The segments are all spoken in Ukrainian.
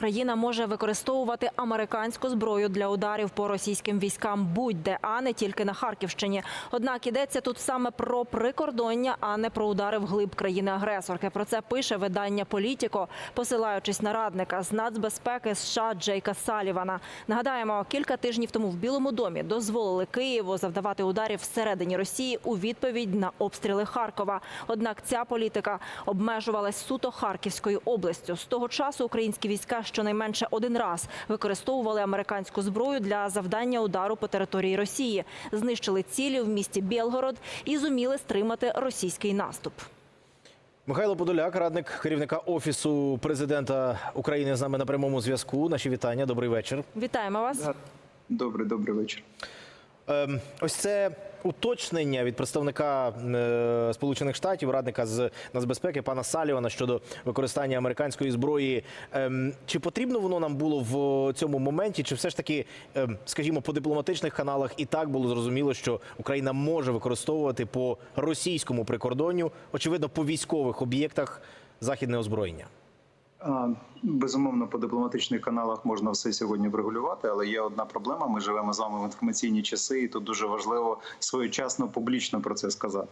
Україна може використовувати американську зброю для ударів по російським військам будь-де, а не тільки на Харківщині. Однак йдеться тут саме про прикордоння, а не про удари в глиб країни-агресорки. Про це пише видання Політіко, посилаючись на радника з нацбезпеки США Джейка Салівана. Нагадаємо, кілька тижнів тому в Білому домі дозволили Києву завдавати ударів всередині Росії у відповідь на обстріли Харкова. Однак ця політика обмежувалась суто Харківською областю. З того часу українські війська щонайменше один раз використовували американську зброю для завдання удару по території Росії, знищили цілі в місті Білгород і зуміли стримати російський наступ. Михайло Подоляк, радник керівника офісу президента України, з нами на прямому зв'язку. Наші вітання. Добрий вечір. Вітаємо вас. Добрий, добрий вечір. Ем, ось це уточнення від представника е, Сполучених Штатів, радника з нацбезпеки пана Салівана щодо використання американської зброї. Ем, чи потрібно воно нам було в цьому моменті? Чи все ж таки, ем, скажімо, по дипломатичних каналах і так було зрозуміло, що Україна може використовувати по російському прикордонню, очевидно, по військових об'єктах західне озброєння? Безумовно, по дипломатичних каналах можна все сьогодні врегулювати, але є одна проблема. Ми живемо з вами в інформаційні часи, і тут дуже важливо своєчасно публічно про це сказати.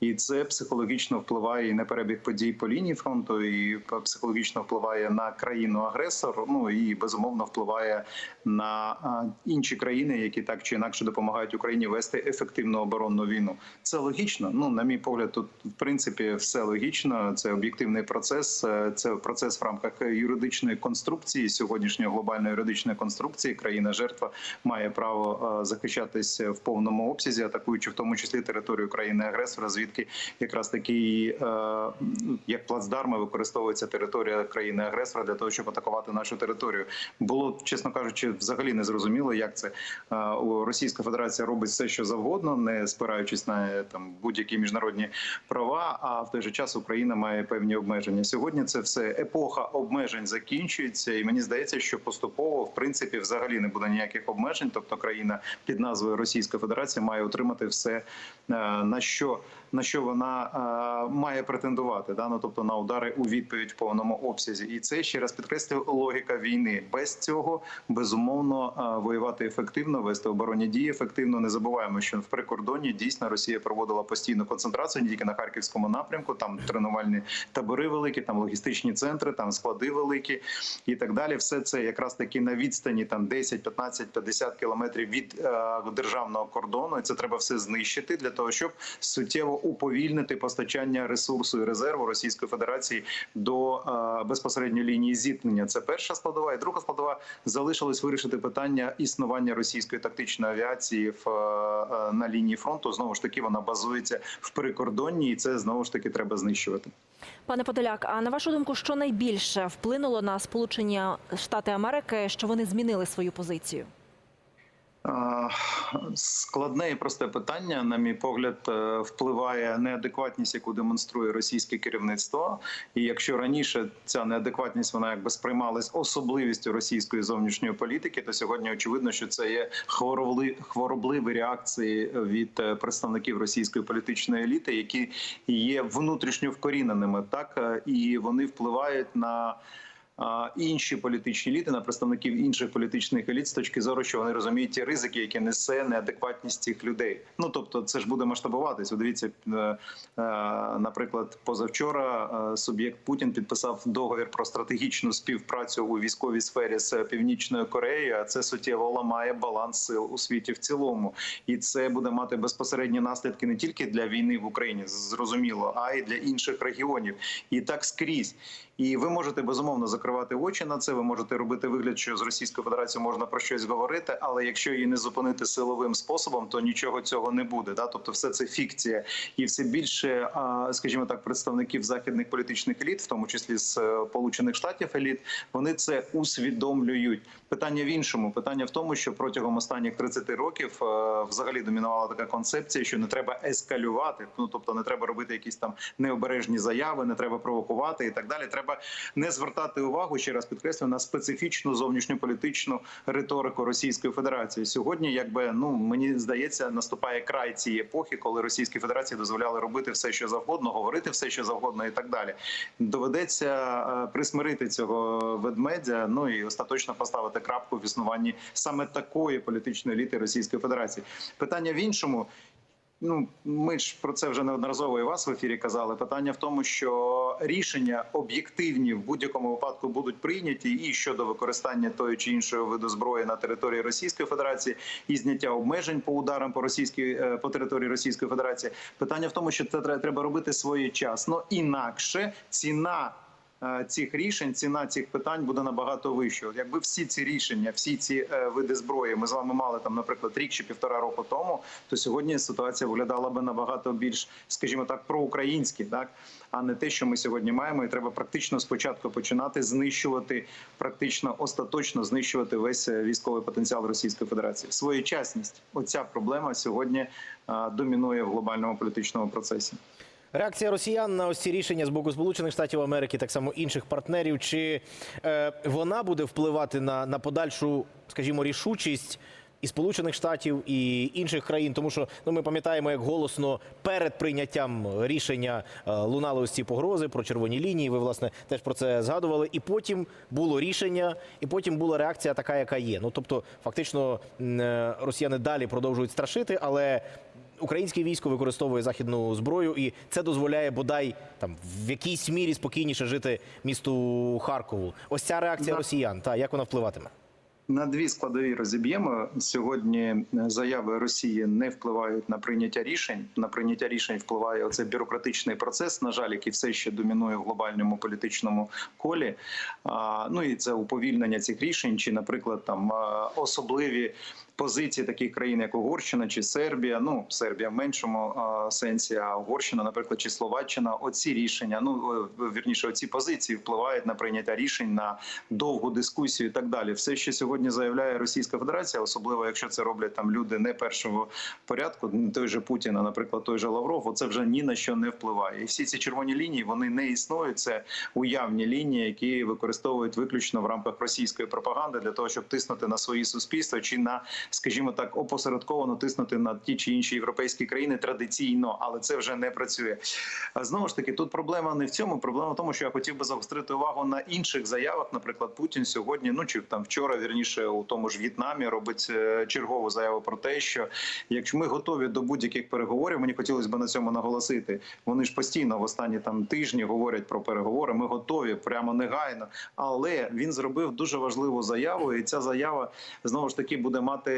І це психологічно впливає і на перебіг подій по лінії фронту, і психологічно впливає на країну агресор. Ну і безумовно впливає на інші країни, які так чи інакше допомагають Україні вести ефективну оборонну війну. Це логічно. Ну на мій погляд, тут в принципі все логічно. Це об'єктивний процес. е, Це процес в рамках юридичної конструкції сьогоднішньої глобальної юридичної конструкції. Країна жертва має право е, захищатись в повному обсязі, атакуючи в тому числі територію країни агресора, звідки якраз такі е, як плацдарми використовується територія країни агресора для того, щоб атакувати нашу територію. Було чесно кажучи, взагалі не зрозуміло, як це Е, Російська Федерація робить все, що завгодно, не спираючись на е, там будь-які міжнародні права. А в той же час Україна має певні обмеження. Сьогодні це все епоха обмежень закінчується, і мені здається, що поступово в принципі взагалі не буде ніяких обмежень. Тобто країна під назвою Російська Федерація має отримати все на що на що вона е, має претендувати, да? ну, тобто на удари у відповідь в повному обсязі, і це ще раз підкреслюю логіка війни. Без цього безумовно е, воювати ефективно, вести оборонні дії ефективно. Не забуваємо, що в прикордонні дійсно Росія проводила постійну концентрацію не тільки на харківському напрямку. Там тренувальні табори великі, там логістичні центри, там склади великі і так далі. Все це якраз таки на відстані там 10, 15, 50 кілометрів від е, державного кордону. І це треба все знищити для того, щоб суттєво уповільнити постачання ресурсу і резерву Російської Федерації до е, безпосередньо лінії зіткнення. Це перша складова, і друга складова залишилось вирішити питання існування російської тактичної авіації в е, на лінії фронту. Знову ж таки, вона базується в прикордонні, і це знову ж таки треба знищувати. Пане Подоляк, а на вашу думку, що найбільше вплинуло на Сполучені Штати Америки, що вони змінили свою позицію? Складне і просте питання, на мій погляд, е, впливає неадекватність, яку демонструє російське керівництво. І якщо раніше ця неадекватність вона якби сприймалась особливістю російської зовнішньої політики, то сьогодні очевидно, що це є хворобли, хворобливі реакції від е, представників російської політичної еліти, які є внутрішньо вкоріненими, так е, і вони впливають на інші політичні еліти, на представників інших політичних еліт з точки зору, що вони розуміють ті ризики, які несе неадекватність цих людей. Ну тобто, це ж буде масштабуватись. Дивіться, е, е, наприклад, позавчора е, суб'єкт Путін підписав договір про стратегічну співпрацю у військовій сфері з Північною Кореєю. А це суттєво ламає баланс сил у світі в цілому, і це буде мати безпосередні наслідки не тільки для війни в Україні, зрозуміло, а й для інших регіонів. І так скрізь. І ви можете безумовно закривати очі на це. Ви можете робити вигляд, що з Російською Федерацією можна про щось говорити, але якщо її не зупинити силовим способом, то нічого цього не буде. Да? Тобто, все це фікція, і все більше, скажімо так, представників західних політичних еліт, в тому числі з е, Сполучених Штатів еліт, вони це усвідомлюють. Питання в іншому. Питання в тому, що протягом останніх 30 років е, взагалі домінувала така концепція, що не треба ескалювати. Ну тобто, не треба робити якісь там необережні заяви, не треба провокувати і так далі. Треба не звертати увагу. Увагу ще раз підкреслю на специфічну зовнішньополітичну риторику Російської Федерації. Сьогодні, якби ну мені здається, наступає край цієї епохи, коли Російській Федерації дозволяли робити все, що завгодно, говорити все, що завгодно, і так далі. Доведеться е, присмирити цього ведмедя. Ну і остаточно поставити крапку в існуванні саме такої політичної еліти Російської Федерації. Питання в іншому. Ну, ми ж про це вже неодноразово і вас в ефірі казали. Питання в тому, що рішення об'єктивні в будь-якому випадку будуть прийняті і щодо використання тої чи іншої виду зброї на території Російської Федерації і зняття обмежень по ударам по російській е, по території Російської Федерації. Питання в тому, що це тре- треба робити своєчасно, інакше ціна. Е, Цих рішень ціна цих питань буде набагато вищою. Якби всі ці рішення, всі ці е, види зброї ми з вами мали там, наприклад, рік чи півтора року тому, то сьогодні ситуація виглядала би набагато більш, скажімо так, проукраїнськи, так а не те, що ми сьогодні маємо. І треба практично спочатку починати знищувати, практично остаточно знищувати весь е, військовий потенціал Російської Федерації. Своєчасність, оця проблема сьогодні домінує в глобальному політичному процесі. Реакція росіян на ось ці рішення з боку Сполучених Штатів Америки, так само інших партнерів. Чи е, вона буде впливати на, на подальшу, скажімо, рішучість і Сполучених Штатів і інших країн? Тому що ну ми пам'ятаємо, як голосно перед прийняттям рішення е, лунали ось ці погрози про червоні лінії. Ви власне теж про це згадували. І потім було рішення, і потім була реакція така, яка є. Ну тобто, фактично, е, росіяни далі продовжують страшити, але Українське військо використовує західну зброю, і це дозволяє бодай там в якійсь мірі спокійніше жити місту Харкову. Ось ця реакція Да. росіян. Та як вона впливатиме? На дві складові розіб'ємо сьогодні. е, Заяви Росії не впливають на прийняття рішень. На прийняття рішень впливає оцей бюрократичний процес, на жаль, який все ще домінує в глобальному політичному колі. Ну і це уповільнення цих рішень, чи, наприклад, там особливі. Позиції таких країн, як Угорщина чи Сербія, ну Сербія в меншому сенсі, а Угорщина, наприклад, чи Словаччина, оці рішення, ну е, вірніше, оці позиції впливають на прийняття рішень на довгу дискусію і так далі. Все, що сьогодні заявляє Російська Федерація, особливо якщо це роблять там люди не першого порядку, той же Путіна, наприклад, той же Лавров, це вже ні на що не впливає. І всі ці червоні лінії вони не існують. Це уявні лінії, які використовують виключно в рамках російської пропаганди для того, щоб тиснути на свої суспільства чи на, скажімо так, опосередковано тиснути на ті чи інші європейські країни традиційно, але це вже не працює. Знову ж таки, тут проблема не в цьому. Проблема в тому, що я хотів би загострити увагу на інших заявах. Наприклад, Путін сьогодні, ну чи там вчора, вірніше, у тому ж В'єтнамі робить е, чергову заяву про те, що якщо ми готові до будь-яких переговорів, мені хотілося б на цьому наголосити. Вони ж постійно в останні там тижні говорять про переговори. Ми готові прямо негайно. Але він зробив дуже важливу заяву, і ця заява знову ж таки буде мати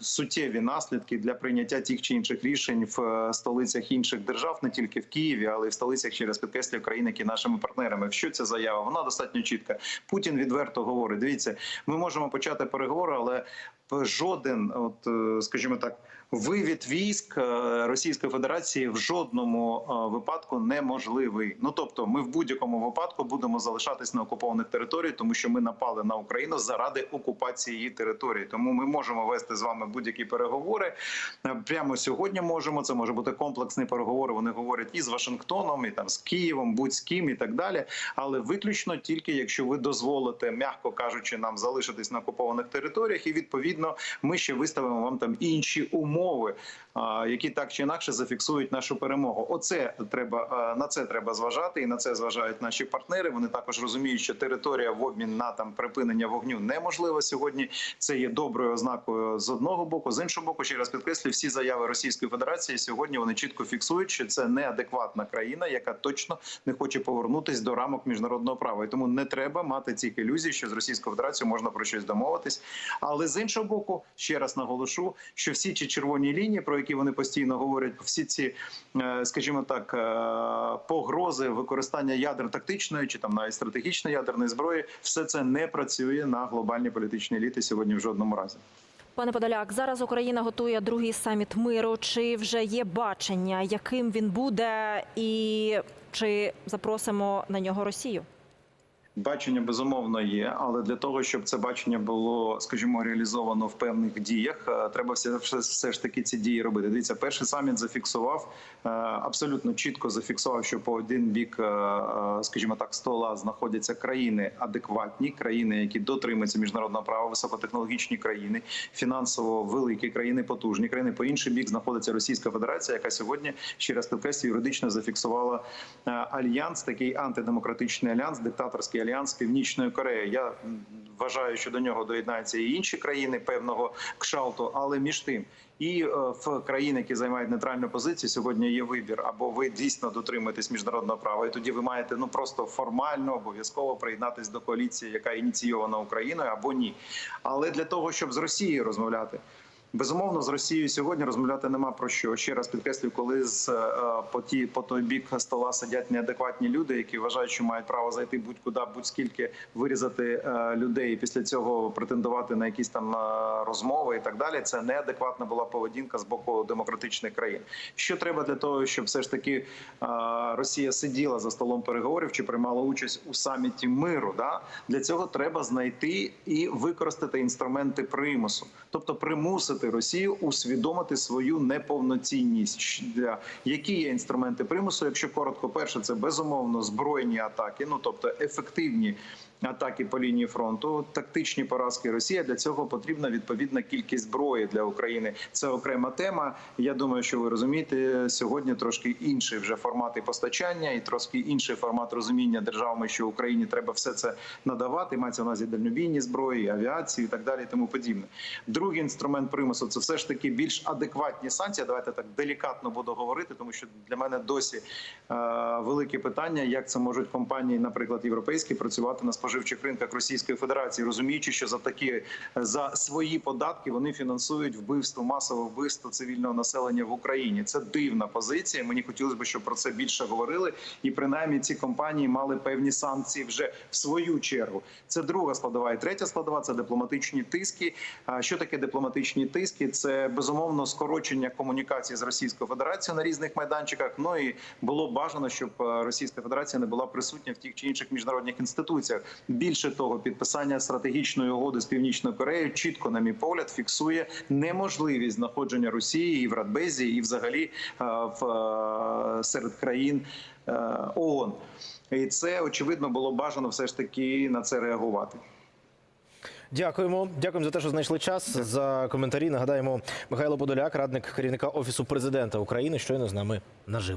суттєві наслідки для прийняття тих чи інших рішень в е, столицях інших держав, не тільки в Києві, але й в столицях через підкреслюю країн, які нашими партнерами. Що ця заява? Вона достатньо чітка. Путін відверто говорить: дивіться, ми можемо почати переговори, але жоден, от е, скажімо так, вивід військ е, Російської Федерації в жодному е, випадку неможливий. Ну тобто, ми в будь-якому випадку будемо залишатись на окупованих територіях, тому що ми напали на Україну заради окупації її території. Тому ми можемо вести з вами будь-які переговори. Е, Прямо сьогодні можемо. Це може бути комплексні переговори. Вони говорять і з Вашингтоном, і там з Києвом, будь з ким і так далі. Але виключно тільки якщо ви дозволите, м'яко кажучи, нам залишитись на окупованих територіях, і відповідно ми ще виставимо вам там інші умови, а, які так чи інакше зафіксують нашу перемогу. Оце треба на це треба зважати, і на це зважають наші партнери. Вони також розуміють, що територія в обмін на там припинення вогню неможлива сьогодні. Це є доброю ознакою з одного боку, з іншого боку, ще раз підкреслюю, всі заяви Російської Федерації сьогодні вони чітко фіксують, що це неадекватна країна, яка точно не хоче повернутись до рамок міжнародного права. І тому не треба мати цих ілюзій, що з Російською Федерацією можна про щось домовитись. Але з іншого боку, ще раз наголошу, що всі ці червоні лінії, про які вони постійно говорять, всі ці, е, скажімо так, е, погрози використання ядер тактичної чи там навіть стратегічної ядерної зброї, все це не працює на глобальній політичній еліті сьогодні в жодному разі. Пане Подоляк, зараз Україна готує другий саміт миру. Чи вже є бачення, яким він буде, і чи запросимо на нього Росію? Бачення безумовно є, але для того, щоб це бачення було, скажімо, реалізовано в певних діях, е, треба все, все, ж таки ці дії робити. Дивіться, перший саміт зафіксував е, абсолютно чітко зафіксував, що по один бік, е, скажімо так, стола знаходяться країни адекватні, країни, які дотримуються міжнародного права, високотехнологічні країни, фінансово великі країни, потужні країни. По інший бік знаходиться Російська Федерація, яка сьогодні ще раз підкреслюю, юридично зафіксувала альянс, такий антидемократичний альянс, диктаторський альянс з Північною Кореєю. Я вважаю, що до нього доєднаються і інші країни певного кшалту, але між тим. І е, в країни, які займають нейтральну позицію, сьогодні є вибір: або ви дійсно дотримуєтесь міжнародного права, і тоді ви маєте ну просто формально обов'язково приєднатись до коаліції, яка ініційована Україною, або ні. Але для того, щоб з Росією розмовляти. Безумовно, з Росією сьогодні розмовляти нема про що. Ще раз підкреслюю, коли з е, по ті по той бік стола сидять неадекватні люди, які вважають, що мають право зайти будь-куди, будь-скільки вирізати е, людей і після цього претендувати на якісь там е, розмови і так далі. Це неадекватна була поведінка з боку демократичних країн. Що треба для того, щоб все ж таки Росія сиділа за столом переговорів чи приймала участь у саміті миру? Да? Для цього треба знайти і використати інструменти примусу, тобто примусити Росію усвідомити свою неповноцінність. Які є інструменти примусу? Якщо коротко, перше це безумовно збройні атаки, ну тобто ефективні. Атаки по лінії фронту, тактичні поразки Росії. Для цього потрібна відповідна кількість зброї для України. Це окрема тема. Я думаю, що ви розумієте, сьогодні трошки інший вже формат і постачання, і трошки інший формат розуміння державами, що Україні треба все це надавати. Мається на увазі дальнобійні зброї, авіацію і так далі. і Тому подібне. Другий інструмент примусу це все ж таки більш адекватні санкції. Давайте так делікатно буду говорити, тому що для мене досі е, велике питання, як це можуть компанії, наприклад, європейські, працювати на споживчих ринках Російської Федерації, розуміючи, що за такі за свої податки вони фінансують вбивство, масове вбивство цивільного населення в Україні. Це дивна позиція. Мені хотілося б, щоб про це більше говорили, і принаймні ці компанії мали певні санкції вже в свою чергу. Це друга складова. І третя складова це дипломатичні тиски. Що таке дипломатичні тиски? Це безумовно скорочення комунікації з Російською Федерацією на різних майданчиках. Ну і було бажано, щоб е, Російська Федерація не була присутня в тих чи інших міжнародних інституціях. Більше того, підписання стратегічної угоди з Північною Кореєю чітко, на мій погляд, фіксує неможливість знаходження Росії і в Радбезі, і взагалі е, в е, серед країн е, ООН. І це очевидно було бажано все ж таки на це реагувати. Дякуємо. Дякуємо за те, що знайшли час за коментарі. Нагадаємо, Михайло Подоляк, радник керівника офісу президента України, щойно з нами наживо.